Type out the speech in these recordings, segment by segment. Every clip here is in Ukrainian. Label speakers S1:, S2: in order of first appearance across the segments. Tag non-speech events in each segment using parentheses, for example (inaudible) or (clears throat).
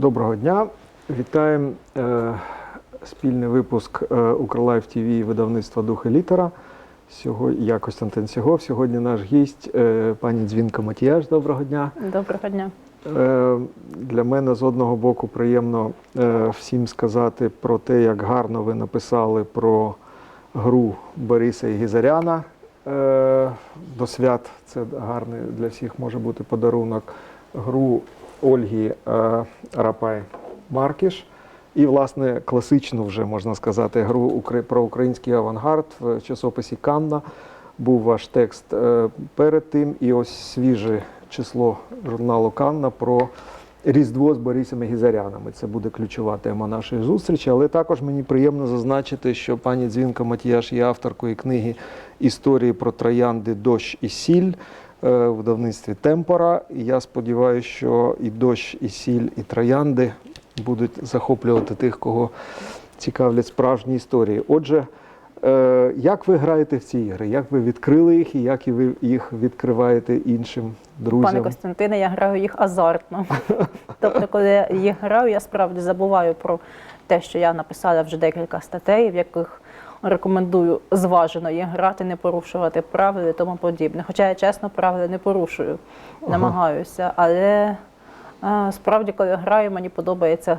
S1: Доброго дня. Вітаємо е, спільний випуск е, Укрлайф ТВ видавництва Дух і літера. Сьогодні я Костянтин Сігов. Сьогодні наш гість е, пані Дзвінка Матіяш. Доброго дня.
S2: Доброго дня.
S1: Е, Для мене з одного боку приємно е, всім сказати про те, як гарно ви написали про гру Бориса і Гізаряна. Е, До свят це гарний для всіх може бути подарунок. Гру Ольги е, Рапай Маркіш. І, власне, класичну вже можна сказати гру про український авангард в часописі Канна. Був ваш текст е, перед тим, і ось свіже число журналу Канна про Різдво з Борисом і Гізарянами. Це буде ключова тема нашої зустрічі. Але також мені приємно зазначити, що пані Дзвінка Матіяш є авторкою книги Історії про троянди, дощ і сіль в видавництві Темпора. І я сподіваюся, що і дощ, і сіль, і троянди будуть захоплювати тих, кого цікавлять справжні історії. Отже, е, як ви граєте в ці ігри? Як ви відкрили їх і як ви їх відкриваєте іншим друзям?
S2: Пане Костянтине, я граю їх азартно. (laughs) тобто, коли я їх граю, я справді забуваю про те, що я написала вже декілька статей, в яких рекомендую зважено їх грати, не порушувати правил і тому подібне. Хоча я чесно правила не порушую,
S1: Ага.
S2: намагаюся. Але а, справді, коли я граю, мені подобається,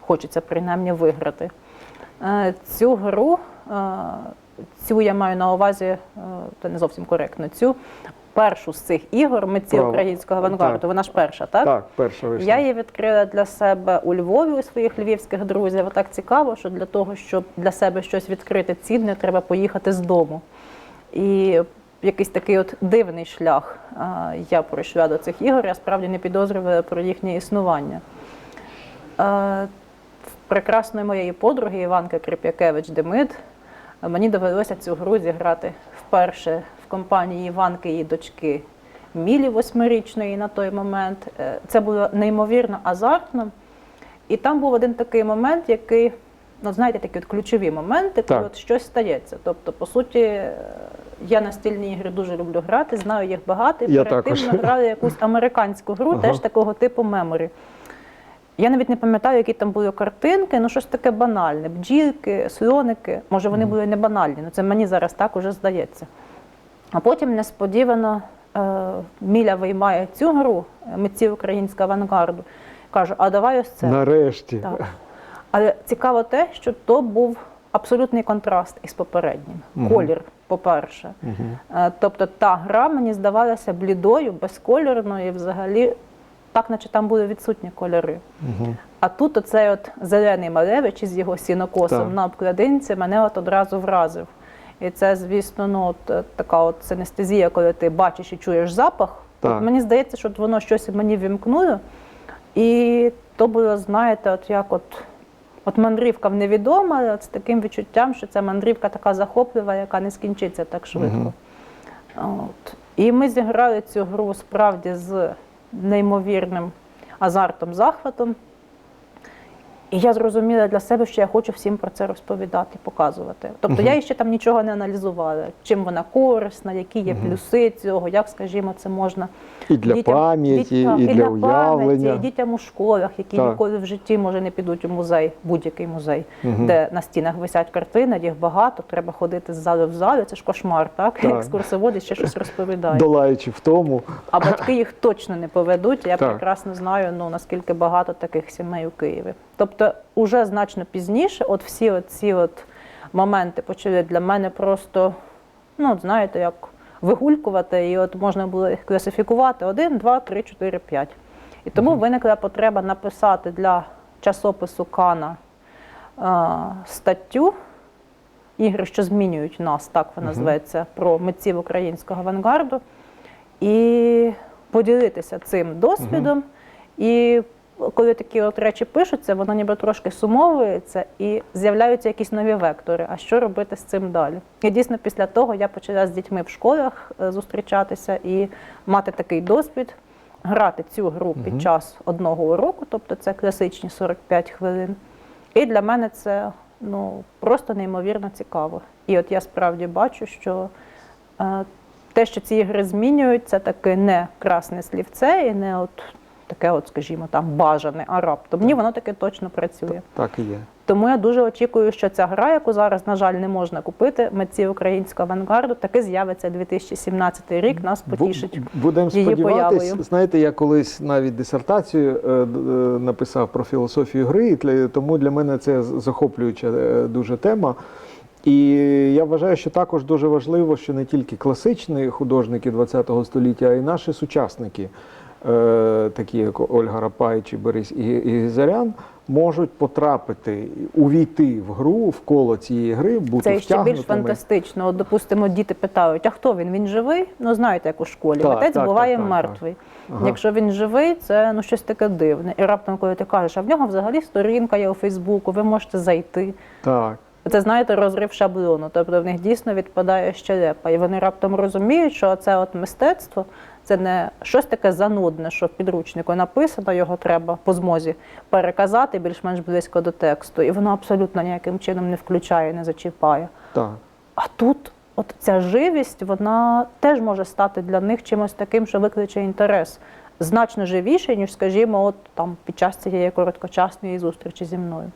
S2: хочеться принаймні виграти. А, Цю гру, А, цю я маю на увазі, е, це не зовсім коректно. Цю першу з цих ігор митці
S1: Право.
S2: українського авангарду.
S1: Так.
S2: Вона ж перша, так?
S1: Так, перша вийшла.
S2: Я її відкрила для себе у Львові у своїх львівських друзів. Так цікаво, що для того, щоб для себе щось відкрити цінне, треба поїхати з дому. І якийсь такий от дивний шлях я пройшла до цих ігор. Я справді не підозрювала про їхнє існування. Прекрасної моєї подруги Іванки Крип'якевич Демид мені довелося цю гру зіграти вперше компанії Іванки її дочки Мілі восьмирічної на той момент. Е, Це було неймовірно азартно. І там був один такий момент, який, ну знаєте, такі от ключові моменти, коли
S1: Так.
S2: от щось стається. Тобто, по суті, е, я настільні ігри дуже люблю грати, знаю їх багато. І
S1: Я також.
S2: грали якусь (laughs) американську гру,
S1: Ага.
S2: теж такого типу меморі. Я навіть не пам'ятаю, які там були картинки, ну щось таке банальне. Бджілки, слоники. Може, вони були не банальні, ну це мені зараз так уже здається. А потім несподівано е, Міля виймає цю гру митців українського авангарду. Каже, а давай ось це.
S1: Нарешті.
S2: Так. Але цікаво те, що то був абсолютний контраст із попереднім.
S1: Мгм.
S2: Колір, по-перше. Е, Тобто та гра мені здавалася блідою, безкольорною, і взагалі так, наче там були відсутні кольори.
S1: Мгм.
S2: А тут оцей от зелений малевич із його сінокосом
S1: Так.
S2: на обкладинці мене от одразу вразив. І це, звісно, ну, от, е, така от синестезія, коли ти бачиш і чуєш запах.
S1: Так.
S2: От мені здається, що воно щось мені вімкнуло. І то було, знаєте, от як от, от мандрівка в невідоме, але от з таким відчуттям, що ця мандрівка така захоплива, яка не скінчиться так швидко. От. І ми зіграли цю гру справді з неймовірним азартом, захватом. І я зрозуміла для себе, що я хочу всім про це розповідати, показувати. Тобто я ще там нічого не аналізувала, чим вона корисна, які є плюси цього, як, скажімо, це можна
S1: І для пам'яті,
S2: дітям-
S1: і для уявлення.
S2: пам'яті, і дітям у школах, які
S1: Так.
S2: ніколи в житті може не підуть у музей, будь-який музей,
S1: Мгм.
S2: де на стінах висять картини, їх багато, треба ходити з зали в залу. Це ж кошмар, так?
S1: Так.
S2: Екскурсоводи ще щось розповідають.
S1: Долаючи в тому.
S2: А батьки їх точно не поведуть. Я
S1: Так.
S2: прекрасно знаю, ну наскільки багато таких сімей у Києві. Тобто, уже значно пізніше, от всі ці от моменти почали для мене просто, ну, от знаєте, як вигулькувати, і от можна було їх класифікувати один, два, три, чотири, п'ять. І тому виникла потреба написати для часопису Кана е, статтю ігри, що змінюють нас, так вона зветься, про митців українського авангарду, і поділитися цим досвідом. І коли такі от речі пишуться, воно ніби трошки сумовується і з'являються якісь нові вектори. А що робити з цим далі? І дійсно після того я почала з дітьми в школах е, зустрічатися і мати такий досвід. Грати цю гру під час одного уроку, тобто це класичні 45 хвилин. І для мене це ну, просто неймовірно цікаво. І от я справді бачу, що е, те, що ці ігри змінюють, це таки не красне слівце і не от таке, от, скажімо, там бажане, а раптом. Ні, воно таке точно працює.
S1: Так і є.
S2: Тому я дуже очікую, що ця гра, яку зараз, на жаль, не можна купити, митці українського авангарду, таки з'явиться 2017 рік, нас потішить.
S1: Будемо
S2: її
S1: сподіватись.
S2: появою.
S1: Знаєте, я колись навіть дисертацію е, е, написав про філософію гри, і для- тому для мене це захоплююча е, дуже тема. І я вважаю, що також дуже важливо, що не тільки класичні художники ХХ століття, а й наші сучасники, такі як Ольга Рапай чи Борис Ігізарян, можуть потрапити, увійти в гру, в коло цієї гри, бути
S2: Це ще більш фантастично. От, допустимо, діти питають, а хто він? Він живий? Ну, знаєте, як у школі.
S1: Так,
S2: Митець
S1: так,
S2: буває
S1: так, так,
S2: мертвий.
S1: Ага.
S2: Якщо він живий, це ну щось таке дивне. І раптом, коли ти кажеш, а в нього взагалі сторінка є у Фейсбуку, ви можете зайти.
S1: Так.
S2: Це знаєте розрив шаблону. Тобто в них дійсно відпадає щелепа. І вони раптом розуміють, що це от мистецтво це не щось таке занудне, що в підручнику написано, його треба по змозі переказати більш-менш близько до тексту. І воно абсолютно ніяким чином не включає, не зачіпає.
S1: Так.
S2: А тут от ця живість, вона теж може стати для них чимось таким, що викличе інтерес. Значно живіше, ніж, скажімо, от там під час цієї короткочасної зустрічі зі мною.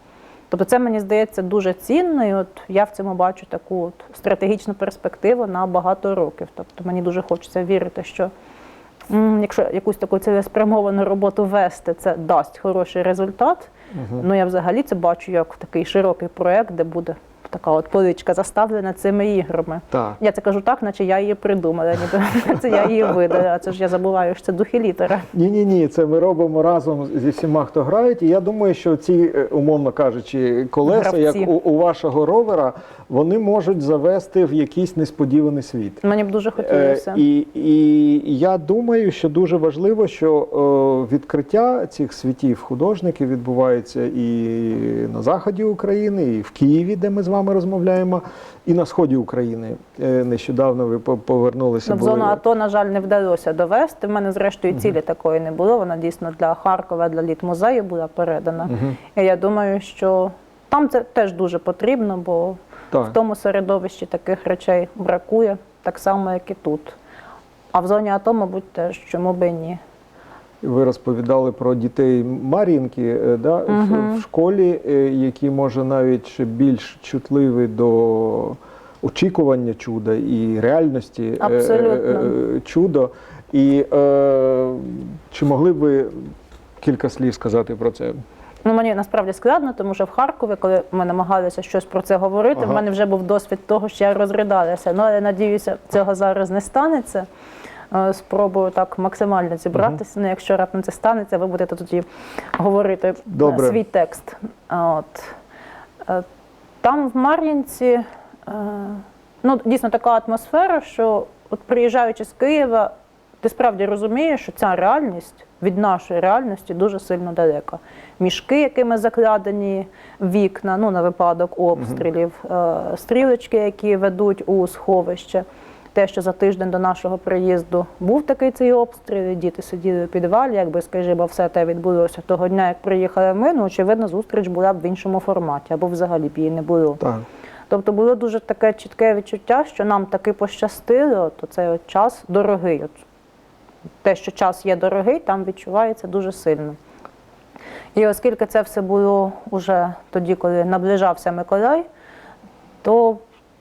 S2: Тобто це мені здається дуже цінно, і от я в цьому бачу таку от стратегічну перспективу на багато років. Тобто мені дуже хочеться вірити, що якщо якусь таку цілеспрямовану роботу вести, це дасть хороший результат. Ну я взагалі це бачу як такий широкий проект, де буде така от поличка заставлена цими іграми.
S1: Так.
S2: Я це кажу так, наче я її придумала, ніби (laughs) це я її видала. А це ж я забуваю, що це духи літера.
S1: Ні, ні, ні, це ми робимо разом зі всіма, хто грають. І я думаю, що ці, е, умовно кажучи, колеса,
S2: Гравці.
S1: як у, у вашого ровера, вони можуть завести в якийсь несподіваний світ.
S2: Mені б дуже
S1: Е,
S2: хотілося.
S1: і, і я думаю, що дуже важливо, що е, відкриття цих світів художників відбувається і на заході України, і в Києві, де ми з вами розмовляємо, і на сході України. Е, нещодавно ви повернулися.
S2: Ну, в
S1: були-
S2: зону АТО, на жаль, не вдалося довести. В мене, зрештою, цілі такої не було. Вона дійсно для Харкова, для літмузею була передана.
S1: Мгм.
S2: І я думаю, що там це теж дуже потрібно, бо
S1: Так.
S2: в тому середовищі таких речей бракує, так само, як і тут. А в зоні АТО, мабуть, теж чому би і ні.
S1: Ви розповідали про дітей Мар'їнки е, да, в- в, школі, е, які може навіть ще більш чутливі до очікування чуда і реальності е,
S2: Абсолютно.
S1: чудо. І е, чи могли б ви кілька слів сказати про це?
S2: Ну, мені насправді складно, тому що в Харкові, коли ми намагалися щось про це говорити,
S1: Ага.
S2: в мене вже був досвід того, що я розридалася. Ну, але надіюся, цього зараз не станеться. Е, Спробую так максимально зібратися. Ну, якщо раптом це станеться, ви будете тоді говорити е,
S1: Добре.
S2: свій текст. От. Е, Там в Мар'їнці ну, дійсно така атмосфера, що от приїжджаючи з Києва, ти справді розумієш, що ця реальність від нашої реальності дуже сильно далека. Мішки, якими закладені вікна, ну на випадок обстрілів, стрілочки, які ведуть у сховище. Те, що за тиждень до нашого приїзду був такий цей обстріл, діти сиділи у підвалі, якби, скажімо, все те відбулося того дня, як приїхали ми, ну, очевидно, зустріч була б в іншому форматі, або взагалі б її не було.
S1: Так.
S2: Тобто було дуже таке чітке відчуття, що нам таки пощастило, то цей от час дорогий. От те, що час є дорогий, там відчувається дуже сильно. І оскільки це все було вже тоді, коли наближався Миколай, то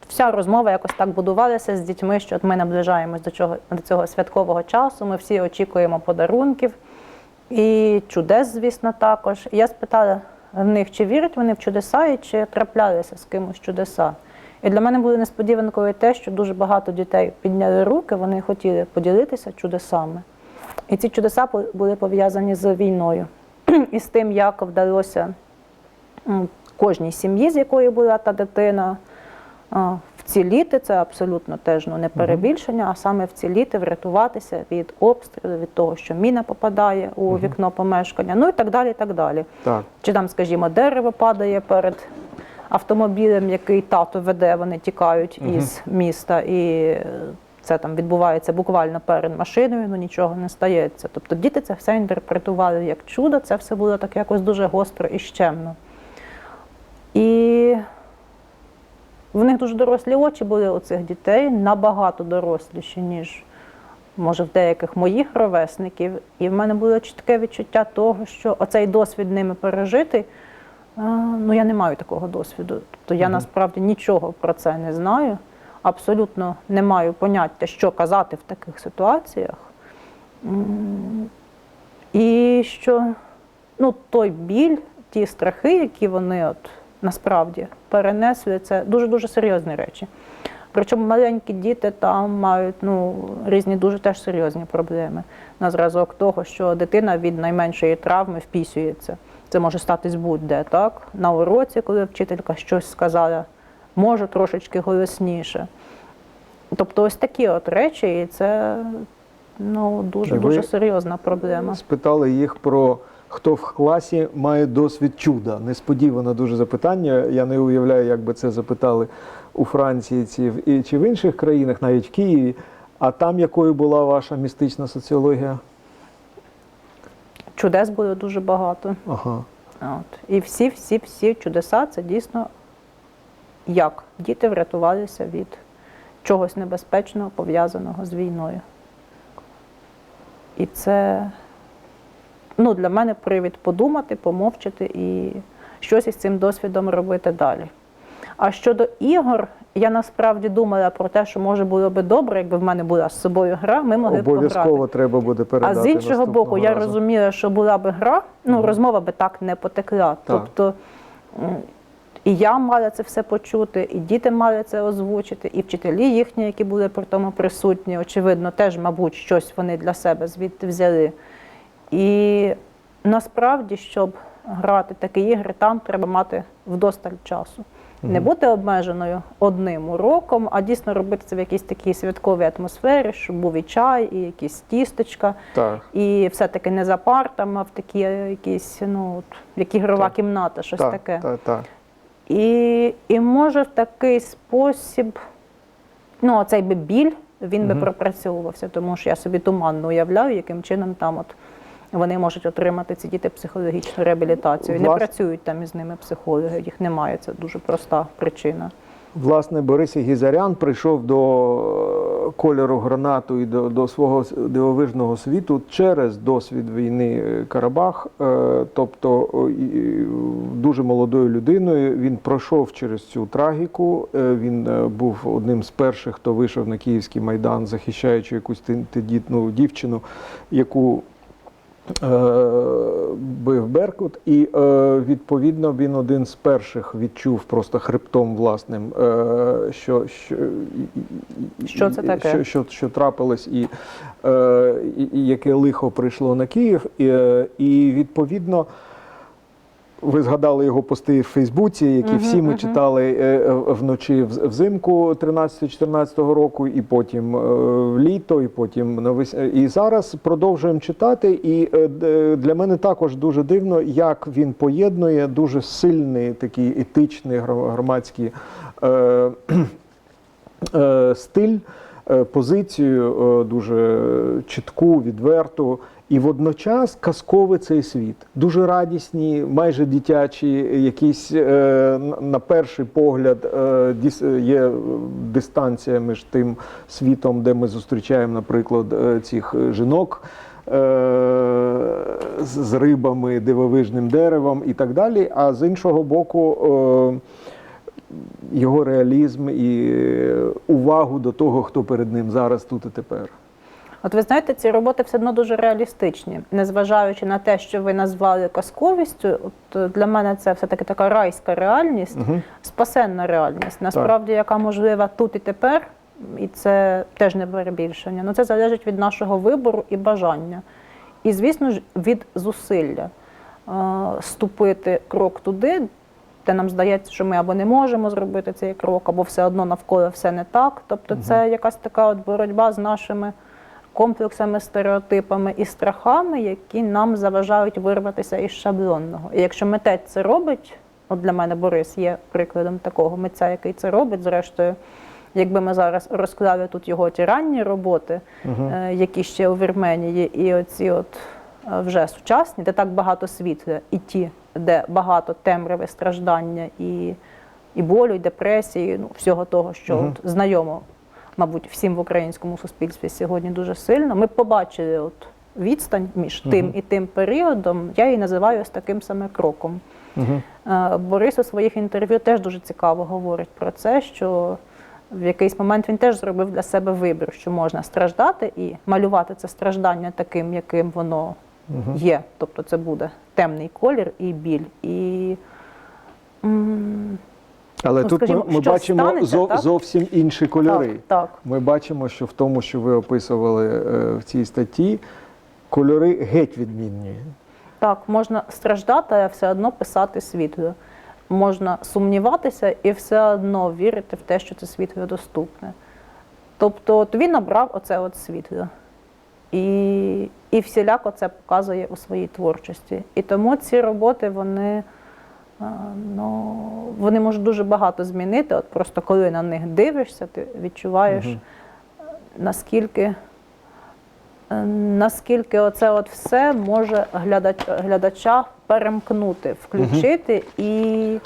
S2: вся розмова якось так будувалася з дітьми, що от ми наближаємось до, чого, до цього святкового часу, ми всі очікуємо подарунків і чудес, звісно, також. І я спитала в них, чи вірять вони в чудеса і чи траплялися з кимось чудеса. І для мене було несподіванкою те, що дуже багато дітей підняли руки, вони хотіли поділитися чудесами. І ці чудеса були пов'язані з війною (clears throat) і з тим, як вдалося кожній сім'ї, з якої була та дитина, вціліти. Це абсолютно теж ну, не перебільшення, а саме вціліти, врятуватися від обстрілу, від того, що міна попадає у вікно помешкання, ну і так далі. і так далі.
S1: Так.
S2: Чи там, скажімо, дерево падає перед автомобілем, який тато веде, вони тікають із міста, і це там відбувається буквально перед машиною, ну нічого не стається. Тобто діти це все інтерпретували як чудо, це все було так якось дуже гостро і щемно. І в них дуже дорослі очі були у цих дітей, набагато доросліші, ніж може, в деяких моїх ровесників. І в мене було чітке відчуття того, що оцей досвід ними пережитий. е, Ну, я не маю такого досвіду. Тобто я насправді нічого про це не знаю, абсолютно не маю поняття, що казати в таких ситуаціях. І що ну, той біль, ті страхи, які вони от насправді перенесли, це дуже-дуже серйозні речі. Причому маленькі діти там мають ну, різні дуже теж серйозні проблеми на зразок того, що дитина від найменшої травми впісюється. Це може статись будь-де, так? На уроці, коли вчителька щось сказала, може трошечки голосніше. Тобто ось такі от речі, і це ну, дуже, дуже серйозна проблема.
S1: Спитали їх про хто в класі має досвід чуда. Несподіване дуже запитання. Я не уявляю, як би це запитали у Франції чи в інших країнах, навіть в Києві. А там якою була ваша містична соціологія?
S2: Чудес було дуже багато.
S1: Ага.
S2: От. І всі, всі, всі чудеса це дійсно як діти врятувалися від чогось небезпечного, пов'язаного з війною. І це ну, для мене привід подумати, помовчати і щось із цим досвідом робити далі. А щодо ігор, я насправді думала про те, що може було би добре, якби в мене була з собою гра, ми могли б пограти.
S1: Обов'язково треба буде передати.
S2: А з іншого боку, я розуміла, що була би гра, ну
S1: Мгм.
S2: розмова би так не потекла. Тобто і я мала це все почути, і діти мали це озвучити, і вчителі їхні, які були при тому присутні, очевидно, теж, мабуть, щось вони для себе звідти взяли. І насправді, щоб грати такі ігри, там треба мати вдосталь часу. Не бути обмеженою одним уроком, а дійсно робити це в якійсь такій святковій атмосфері, щоб був і чай, і якісь тістечка,
S1: Так.
S2: і все-таки не за партами, а в такі якісь, ну, от, як ігрова
S1: Так.
S2: кімната, щось
S1: так,
S2: таке.
S1: Так, так.
S2: І, і може в такий спосіб, ну, цей би біль, він би пропрацьовувався, тому що я собі туманно уявляю, яким чином там от вони можуть отримати ці діти психологічну реабілітацію. І Не працюють там із ними психологи, їх немає. Це дуже проста причина.
S1: Власне, Борис Гізарян прийшов до е, кольору гранату і до, до свого дивовижного світу через досвід війни е, Карабах. Е, Тобто, дуже молодою людиною він пройшов через цю трагіку. Він був одним з перших, хто вийшов на Київський майдан, захищаючи якусь тендітну дівчину, яку бив Беркут, і е, відповідно він один з перших відчув просто хребтом власним, е, що, що,
S2: Що це таке?
S1: Що, що, що трапилось, і, е, і, яке лихо прийшло на Київ. І, е, і відповідно. Ви згадали його пости в Фейсбуці, які
S2: Мгм,
S1: всі ми
S2: мгм.
S1: читали е, вночі взимку 13-14 року, і потім е, в літо, і потім навес... І зараз продовжуємо читати. І е, для мене також дуже дивно, як він поєднує дуже сильний такий етичний громадський е, (clears throat) е, стиль, е, позицію е, дуже чітку, відверту. І водночас казковий цей світ. Дуже радісні, майже дитячі, якісь е, на- перший погляд е, є дистанція між тим світом, де ми зустрічаємо, наприклад, е, цих жінок з рибами, дивовижним деревом і так далі. А з іншого боку, його реалізм і увагу до того, хто перед ним зараз тут і тепер.
S2: От ви знаєте, ці роботи все одно дуже реалістичні, незважаючи на те, що ви назвали казковістю. От е, для мене це все-таки така райська реальність,
S1: Угу.
S2: спасенна реальність, насправді, яка можлива тут і тепер, і це теж не перебільшення. Ну це залежить від нашого вибору і бажання. І, звісно ж, від зусилля е, ступити крок туди, де нам здається, що ми або не можемо зробити цей крок, або все одно навколо все не так. Тобто, це якась така от боротьба з нашими комплексами, стереотипами і страхами, які нам заважають вирватися із шаблонного. І якщо митець це робить, от для мене Борис є прикладом такого митця, який це робить, зрештою. Якби ми зараз розклали тут його ті ранні роботи, е, які ще у Вірменії, і оці от е, вже сучасні, де так багато світла, і ті, де багато темряви, страждання і, і болю, і депресії, ну, всього того, що
S1: Мгм.
S2: от знайомо мабуть, всім в українському суспільстві сьогодні дуже сильно. Ми побачили от відстань між тим і тим періодом. Я її називаю ось таким саме кроком.
S1: Угу.
S2: Борис у своїх інтерв'ю теж дуже цікаво говорить про це, що в якийсь момент він теж зробив для себе вибір, що можна страждати і малювати це страждання таким, яким воно
S1: Угу.
S2: є. Тобто це буде темний колір і біль. І
S1: Але
S2: Ну,
S1: тут ми,
S2: скажімо,
S1: ми
S2: що
S1: бачимо
S2: станеться,
S1: зо-
S2: так?
S1: зовсім інші кольори.
S2: так, так.
S1: Ми бачимо, що в тому, що ви описували е, в цій статті, кольори геть відмінні.
S2: Так, можна страждати, а все одно писати світло. Можна сумніватися і все одно вірити в те, що це світло доступне. Тобто от він обрав оце от світло. І, і всіляко це показує у своїй творчості. І тому ці роботи, вони, ну, вони можуть дуже багато змінити. От просто коли на них дивишся, ти відчуваєш,
S1: Мгм.
S2: наскільки, е, наскільки оце от все може глядач, глядача перемкнути, включити і,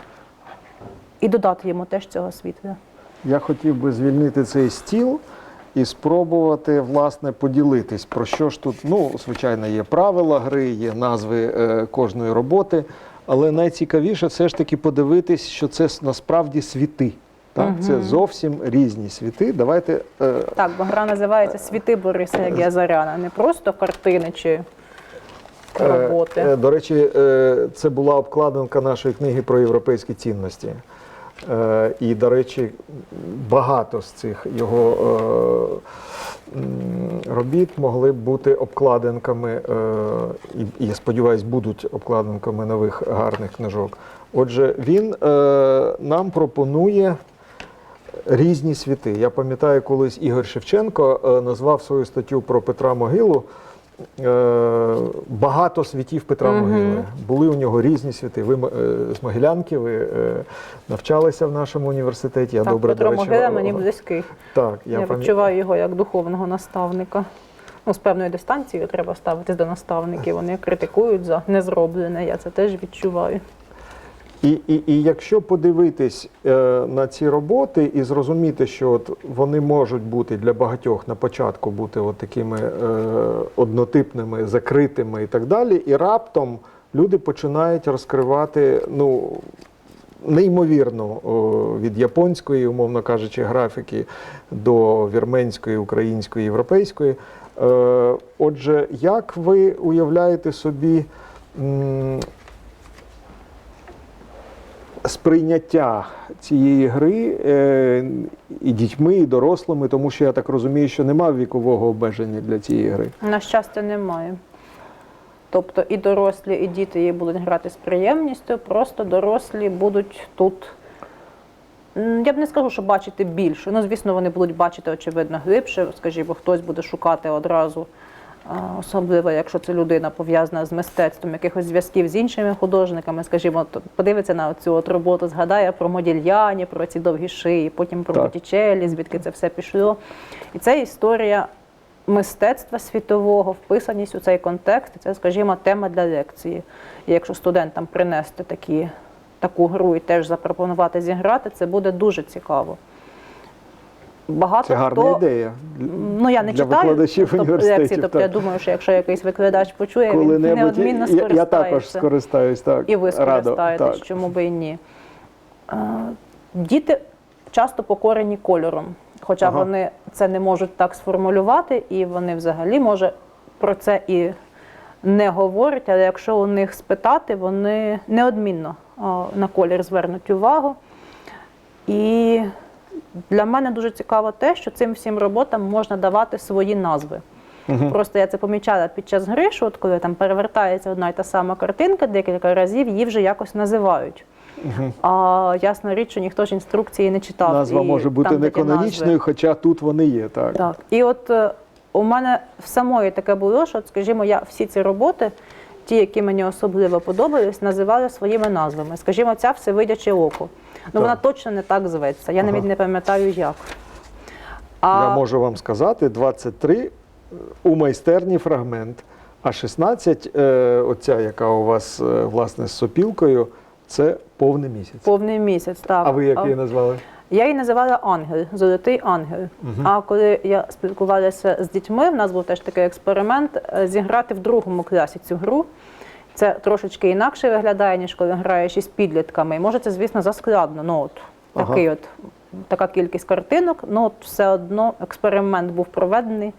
S2: і додати йому теж цього світла.
S1: Я хотів би звільнити цей стіл і спробувати власне поділитись, про що ж тут. Ну, звичайно, є правила гри, є назви е, кожної роботи, але найцікавіше все ж таки подивитись, що це насправді світи. Так? Це зовсім різні світи. Давайте е,
S2: Так, бо гра називається Світи Бориса Ягіазаряна, не просто картини чи роботи.
S1: Е, е, До речі, е, це була обкладинка нашої книги про європейські цінності. Е, І, до речі, багато з цих його е, робіт могли б бути обкладинками, е, і, я сподіваюся, будуть обкладинками нових гарних книжок. Отже, він нам пропонує різні світи. Я пам'ятаю, колись Ігор Шевченко назвав свою статтю про Петра Могилу. Е, Багато світів Петра
S2: Мгм.
S1: Могили. Були у нього різні світи. Ви е, з Могилянки, ви е, навчалися в нашому університеті. Я
S2: так,
S1: добре
S2: Петро
S1: до речі,
S2: Могила
S1: о-
S2: мені близький.
S1: Так,
S2: Я,
S1: я, пам'ятаю.
S2: відчуваю його як духовного наставника. Ну, з певною дистанцією треба ставитись до наставників. Вони критикують за незроблене. Я це теж відчуваю.
S1: І, і, і якщо подивитись е, на ці роботи і зрозуміти, що от вони можуть бути для багатьох на початку бути от такими е, однотипними, закритими і так далі, і раптом люди починають розкривати ну, неймовірно о, від японської, умовно кажучи, графіки до вірменської, української, європейської. Е, отже, як ви уявляєте собі? Сприйняття цієї гри е, і дітьми, і дорослими, тому що я так розумію, що немає вікового обмеження для цієї гри.
S2: На щастя, немає. Тобто і дорослі, і діти її будуть грати з приємністю, просто дорослі будуть тут. Я б не скажу, що бачити більше. Ну, звісно, вони будуть бачити, очевидно, глибше. Скажімо, хтось буде шукати одразу, особливо, якщо це людина пов'язана з мистецтвом, якихось зв'язків з іншими художниками. Скажімо, подивиться на цю от роботу, згадає про Модільяні, про ці довгі шиї, потім про
S1: Так.
S2: Звідки це все пішло. І це історія мистецтва світового, вписаність у цей контекст, це, скажімо, тема для лекції. І якщо студентам принести такі, таку гру і теж запропонувати зіграти, це буде дуже цікаво. Багато
S1: Це гарна
S2: хто,
S1: ідея.
S2: Ну, я не
S1: для
S2: читаю
S1: викладачів
S2: тобто,
S1: університетів,
S2: лекції, тобто я думаю, що якщо якийсь викладач почує, він
S1: Коли-небудь
S2: неодмінно
S1: я, я
S2: скористається.
S1: також скористаюсь. Так,
S2: І ви скористаєтесь,
S1: так.
S2: чому би і ні. Діти часто покорені кольором, хоча
S1: Ага.
S2: вони це не можуть так сформулювати, і вони взагалі, може, про це і не говорять, але якщо у них спитати, вони неодмінно на колір звернуть увагу. І для мене дуже цікаво те, що цим всім роботам можна давати свої назви.
S1: Мгм.
S2: Просто я це помічала під час гри, що от коли там перевертається одна й та сама картинка, декілька разів її вже якось називають.
S1: Мгм.
S2: А ясна річ, що ніхто ж інструкції не читав.
S1: Назва
S2: і
S1: може бути не канонічною, хоча тут вони є. Так.
S2: Так. І от е, у мене в самої таке було, що, от, скажімо, я всі ці роботи, ті, які мені особливо подобались, називала своїми назвами. Скажімо, ця всевидяче око. Ну, вона точно не так зветься. Я навіть не пам'ятаю як.
S1: Я можу вам сказати, 23 у майстерні фрагмент, а 16, е, оця, яка у вас е, власне з сопілкою, це повний місяць.
S2: повний місяць. Так.
S1: А ви як її назвали?
S2: Я її називала ангел, золотий ангел. А коли я спілкувалася з дітьми, в нас був теж такий експеримент е, зіграти в другому класі цю гру. Це трошечки інакше виглядає, ніж коли граєш із підлітками. І може це, звісно, заскладно. Ну, от,
S1: Ага.
S2: такий от, така кількість картинок, ну от все одно експеримент був проведений.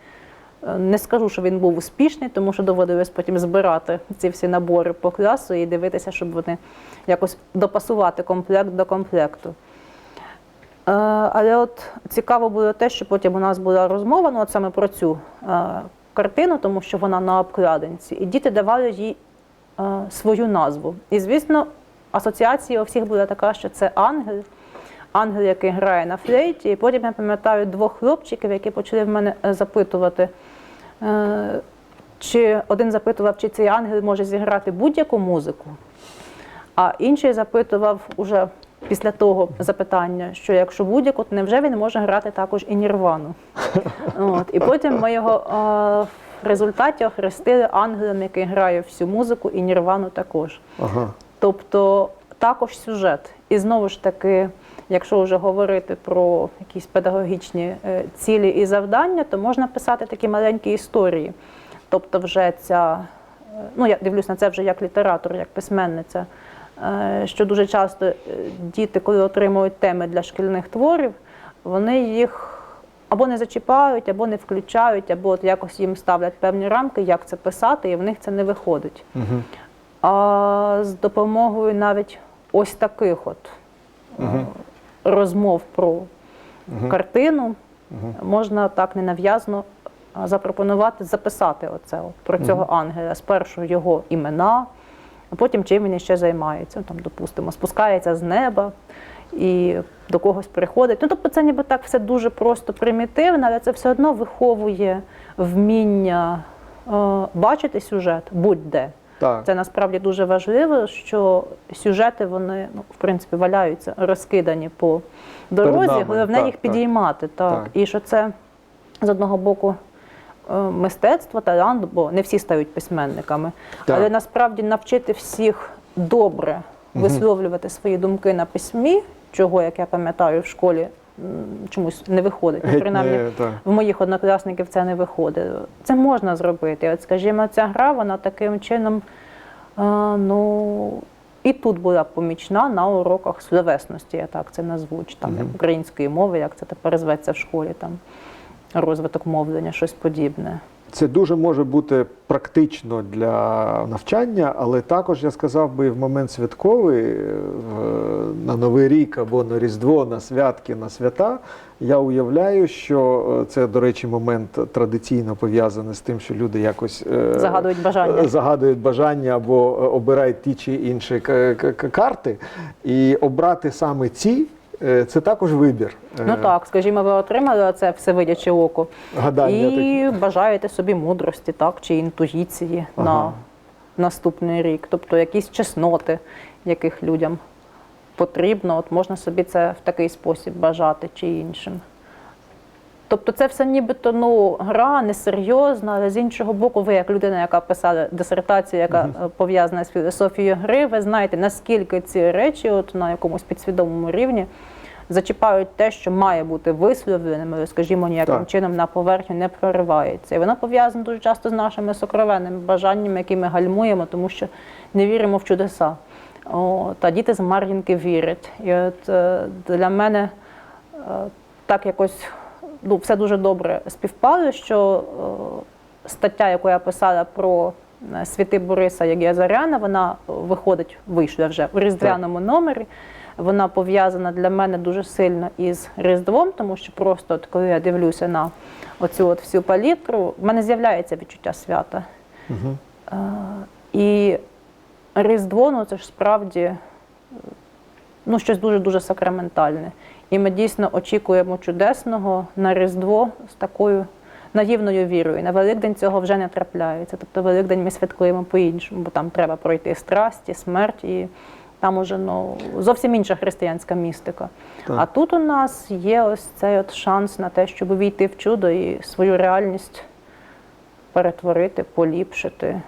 S2: Е, Не скажу, що він був успішний, тому що доводилось потім збирати ці всі набори по класу і дивитися, щоб вони якось допасувати комплект до комплекту. Е, Але от цікаво було те, що потім у нас була розмова ну, от саме про цю е, картину, тому що вона на обкладинці, і діти давали їй свою назву. І, звісно, асоціація у всіх була така, що це ангел, ангел, який грає на флейті. І потім я пам'ятаю двох хлопчиків, які почали в мене е, запитувати. е, Чи один запитував, чи цей ангел може зіграти будь-яку музику, а інший запитував уже після того запитання, що якщо будь-яку, то невже він може грати також і нірвану? (laughs) От. І потім ми його е, в результаті охрестили ангелом, який грає всю музику, і нірвану також.
S1: Ага.
S2: Тобто також сюжет. І знову ж таки, якщо вже говорити про якісь педагогічні е, цілі і завдання, то можна писати такі маленькі історії. Тобто, вже ця, е, ну я дивлюсь на це вже як літератор, як письменниця, е, що дуже часто діти, коли отримують теми для шкільних творів, вони їх або не зачіпають, або не включають, або от якось їм ставлять певні рамки, як це писати, і в них це не виходить.
S1: Угу.
S2: А з допомогою навіть ось таких от
S1: Мгм.
S2: розмов про
S1: Мгм.
S2: картину
S1: Мгм.
S2: можна так ненав'язно запропонувати записати оце от, про цього ангела. Спершу його імена, а потім чим він ще займається. Там, допустимо, спускається з неба і до когось приходить. Ну, тобто це ніби так все дуже просто примітивно, але це все одно виховує вміння е, бачити сюжет будь-де.
S1: Так.
S2: Це насправді дуже важливо, що сюжети вони ну, в принципі валяються розкидані по дорозі.
S1: нами,
S2: Головне
S1: так,
S2: їх
S1: так.
S2: підіймати. Так.
S1: Так.
S2: І що це з одного боку е, мистецтво, талант, бо не всі стають письменниками.
S1: Так.
S2: Але насправді навчити всіх добре висловлювати свої думки на письмі, чого, як я пам'ятаю, в школі чомусь не виходить. Ну, принаймні, в моїх однокласників це не виходить. Це можна зробити. От, скажімо, ця гра, вона таким чином, е, ну. І тут була помічна на уроках словесності, я так це назву, чи там як української мови, як це тепер зветься в школі, там розвиток мовлення, щось подібне.
S1: Це дуже може бути практично для навчання, але також я сказав би в момент святковий е, на Новий рік або на Різдво, на святки, на свята. Я уявляю, що е, це, до речі, момент традиційно пов'язаний з тим, що люди якось е,
S2: Загадують бажання.
S1: загадують бажання або обирають ті чи інші карти. І обрати саме ці це також вибір. Е,
S2: Ну так, скажімо, ви отримали це всевидяче око
S1: Гадання такі.
S2: і бажаєте собі мудрості, так, чи інтуїції
S1: Ага.
S2: на наступний рік, тобто якісь чесноти, яких людям потрібно, от можна собі це в такий спосіб бажати чи іншим. Тобто це все нібито ну, гра несерйозна, але з іншого боку, ви, як людина, яка писала дисертацію, яка е, пов'язана з філософією гри, ви знаєте, наскільки ці речі от, на якомусь підсвідомому рівні зачіпають те, що має бути висловленим, скажімо, ніяким
S1: Так.
S2: чином на поверхню не проривається. І воно пов'язано дуже часто з нашими сокровенними бажаннями, які ми гальмуємо, тому що не віримо в чудеса. О, та діти з Мар'їнки вірять. І от е, для мене е, так якось ну, все дуже добре співпало, що е, стаття, яку я писала про е, святи Бориса Ягіазаряна, вона е, виходить, вийшла вже у різдвяному номері. Вона пов'язана для мене дуже сильно із Різдвом, тому що просто от, коли я дивлюся на оцю от всю палітру, в мене з'являється відчуття свята.
S1: Мгм.
S2: Е, І Різдво, ну це ж справді ну, щось дуже-дуже сакраментальне. І ми дійсно очікуємо чудесного на Різдво з такою наївною вірою. На Великдень цього вже не трапляється. Тобто Великдень ми святкуємо по-іншому, бо там треба пройти страсті, смерть, і там уже ну, зовсім інша християнська містика.
S1: Так.
S2: А тут у нас є ось цей от шанс на те, щоб увійти в чудо і свою реальність перетворити, поліпшити.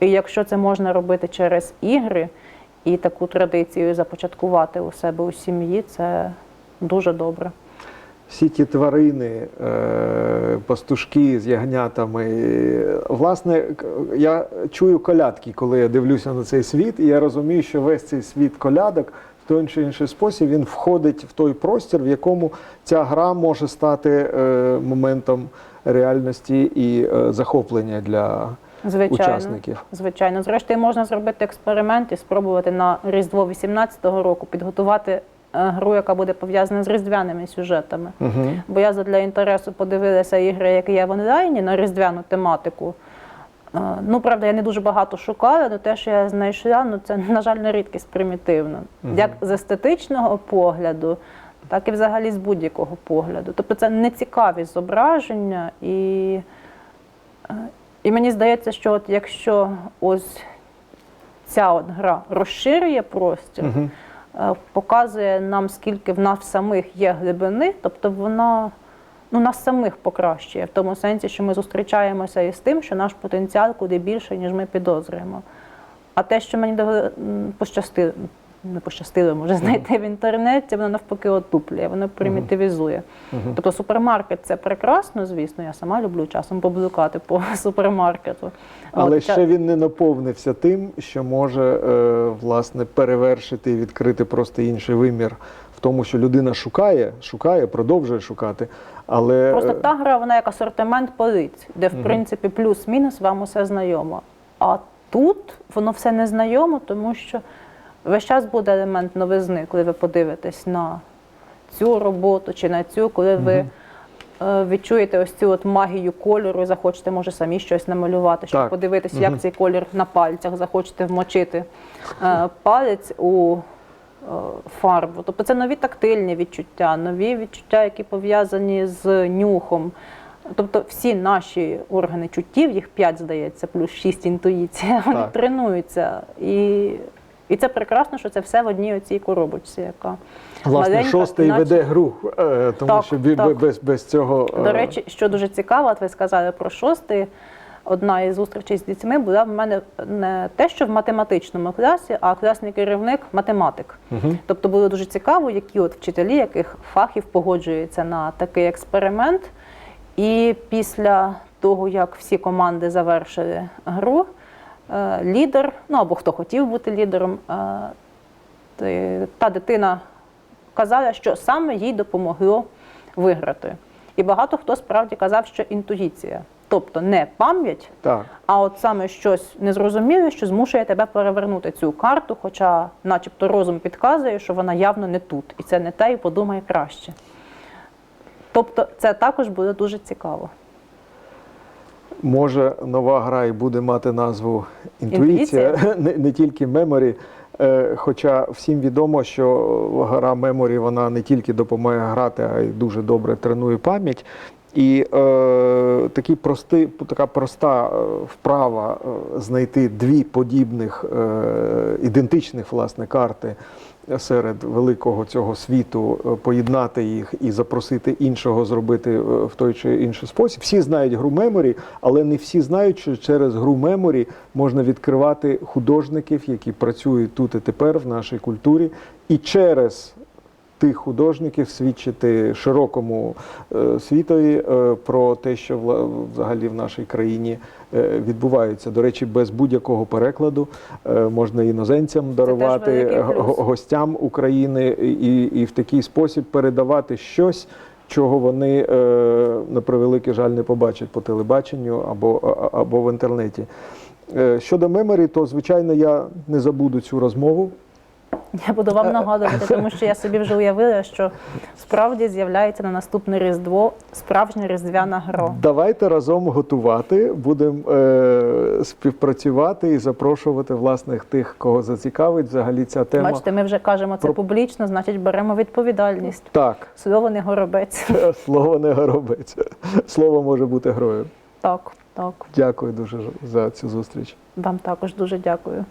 S2: І якщо це можна робити через ігри і таку традицію започаткувати у себе у сім'ї, це дуже добре.
S1: всі ті тварини, е, пастушки з ягнятами. Власне, я чую колядки, коли я дивлюся на цей світ, і я розумію, що весь цей світ колядок в той чи інший спосіб він входить в той простір, в якому ця гра може стати е, моментом реальності і е, захоплення для
S2: Звичайно.
S1: учасників.
S2: Звичайно, зрештою можна зробити експеримент і спробувати на Різдво 18-го року підготувати гру, яка буде пов'язана з різдвяними сюжетами.
S1: Угу.
S2: Бо я задля інтересу подивилася ігри, які є в онлайні на різдвяну тематику. Е, Ну, правда, я не дуже багато шукала, але те, що я знайшла, ну це, на жаль, на рідкість примітивно.
S1: Мгм.
S2: Як з естетичного погляду, так і взагалі з будь-якого погляду. Тобто це нецікаві зображення, і, е, і мені здається, що от якщо ось ця от гра розширює простір,
S1: Угу.
S2: Е, показує нам, скільки в нас самих є глибини, тобто вона ну, нас самих покращує, в тому сенсі, що ми зустрічаємося із тим, що наш потенціал куди більше, ніж ми підозрюємо. А те, що мені пощастило, не пощастило, може знайти в інтернеті, воно навпаки отуплює, воно примітивізує. Тобто супермаркет це прекрасно, звісно. Я сама люблю часом поблукати по (laughs) супермаркету.
S1: Але
S2: От,
S1: ще він не наповнився тим, що може е, власне перевершити і відкрити просто інший вимір в тому, що людина шукає, шукає, продовжує шукати. Але
S2: Просто
S1: е,
S2: та гра, вона як асортимент полиць, де в
S1: Мгм.
S2: принципі плюс-мінус вам усе знайомо. А тут воно все не знайомо, тому що весь час буде елемент новизни, коли ви подивитесь на цю роботу чи на цю, коли ви е, відчуєте ось цю от магію кольору і захочете, може, самі щось намалювати, щоб
S1: Так.
S2: подивитись,
S1: Мгм.
S2: як цей колір на пальцях, захочете вмочити е, палець у е, фарбу. Тобто це нові тактильні відчуття, нові відчуття, які пов'язані з нюхом. Тобто всі наші органи чуттів, їх п'ять, здається, плюс шість інтуїція, (laughs) вони
S1: Так.
S2: тренуються. І, і це прекрасно, що це все в одній оцій коробочці, яка
S1: власне
S2: маленька,
S1: шостий
S2: наче-
S1: веде гру, е, тому
S2: Так,
S1: що
S2: так.
S1: без, без цього е,
S2: До речі, що дуже цікаво, от ви сказали про шостий. Одна із зустрічей з дітьми була в мене не те, що в математичному класі, а класний керівник математик.
S1: мгм.
S2: Тобто було дуже цікаво, які от вчителі, яких фахів погоджуються на такий експеримент. І після того, як всі команди завершили гру, лідер, ну або хто хотів бути лідером, е, та дитина казала, що саме їй допомогло виграти. І багато хто справді казав, що інтуїція, тобто не пам'ять, а от саме щось незрозуміле, що змушує тебе перевернути цю карту, хоча, начебто, розум підказує, що вона явно не тут, і це не те, і подумай краще. Тобто, це також буде дуже цікаво.
S1: Може, нова гра і буде мати назву інтуїція, (laughs) не, не тільки меморі. Е, Хоча всім відомо, що гра меморі вона не тільки допомагає грати, а й дуже добре тренує пам'ять. І е, такий простий, така проста е, вправа е, знайти дві подібних е, ідентичних власне карти серед великого цього світу, е, поєднати їх і запросити іншого зробити е, в той чи інший спосіб. Всі знають гру меморі, але не всі знають, що через гру меморі можна відкривати художників, які працюють тут і тепер в нашій культурі, і через тих художників свідчити широкому е, світові е, про те, що взагалі в нашій країні е, відбувається. До речі, без будь-якого перекладу можна іноземцям дарувати гостям України і, і в такий спосіб передавати щось. Чого вони, на превеликий жаль, не побачать по телебаченню або, або в інтернеті. Щодо меморі, то звичайно я не забуду цю розмову.
S2: Я буду вам нагадувати, тому що я собі вже уявила, що справді з'являється на наступне Різдво справжня різдвяна гра.
S1: Давайте разом готувати, будемо е, співпрацювати і запрошувати власне тих, кого зацікавить взагалі ця тема.
S2: Бачите, ми вже кажемо це
S1: Про-
S2: публічно, значить беремо відповідальність.
S1: Так,
S2: Слово не горобець. (laughs)
S1: слово не горобець. Слово може бути грою.
S2: Так, так.
S1: Дякую дуже за цю зустріч.
S2: Вам також дуже дякую.